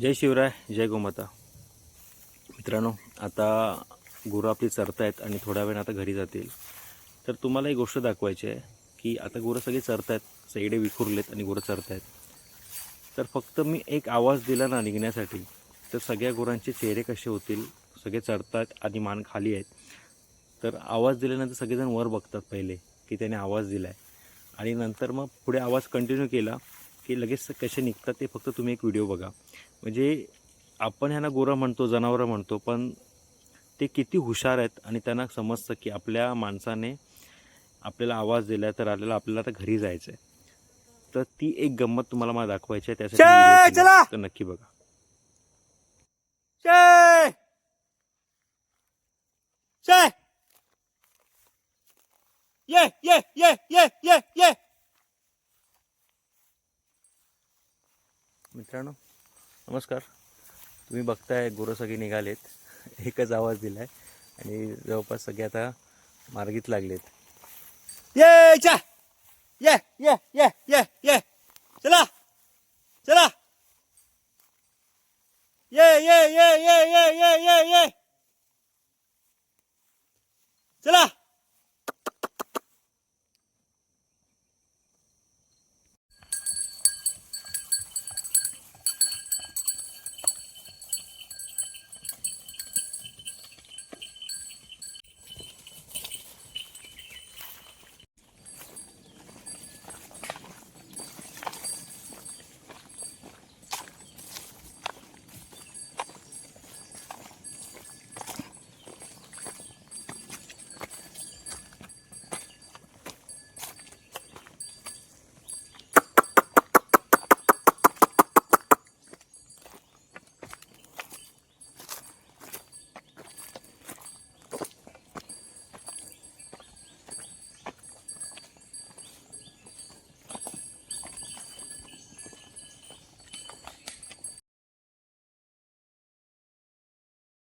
जय शिवराय जय गोमाता. मित्रांनो आता गुरं आपली चरतायत आणि थोड्या वेळाने आता घरी जातील. तर तुम्हाला एक गोष्ट दाखवायची आहे की आता गुरं सगळी चरतायत सगळे विखुरलेत आणि गुरं चरतायत. तर फक्त मी एक आवाज दिला ना निघण्यासाठी तर सगळ्या गुरांचे चेहरे कसे होतील सगळे चरतात आणि मान खाली आहेत. तर आवाज दिल्यानंतर सगळेजण वर बघतात पहिले की त्याने आवाज दिला आहे आणि नंतर मग पुढे आवाज कंटिन्यू केला की लगेच कसे निघतात ते फक्त तुम्ही एक व्हिडिओ बघा. म्हणजे आपण ह्यांना गोरं म्हणतो जनावरं म्हणतो पण ते किती हुशार आहेत आणि त्यांना समजतं की आपल्या माणसाने आपल्याला आवाज दिला तर आपल्याला आपल्याला आता घरी जायचं आहे तर ती एक गंमत तुम्हाला मला दाखवायची आहे त्यासाठी! तर नक्की बघा. ये ये ये ये ये ये! मित्रांनो नमस्कार. तुम्ही बघताय गुरंसगळे निघालेत. एकच आवाज दिलाय. आणि जवळपास सगळे आता मार्गीत लागलेत. ये चा ये ये ये ये ये. चला. चला. ये ये ये ये ये ये ये. चला.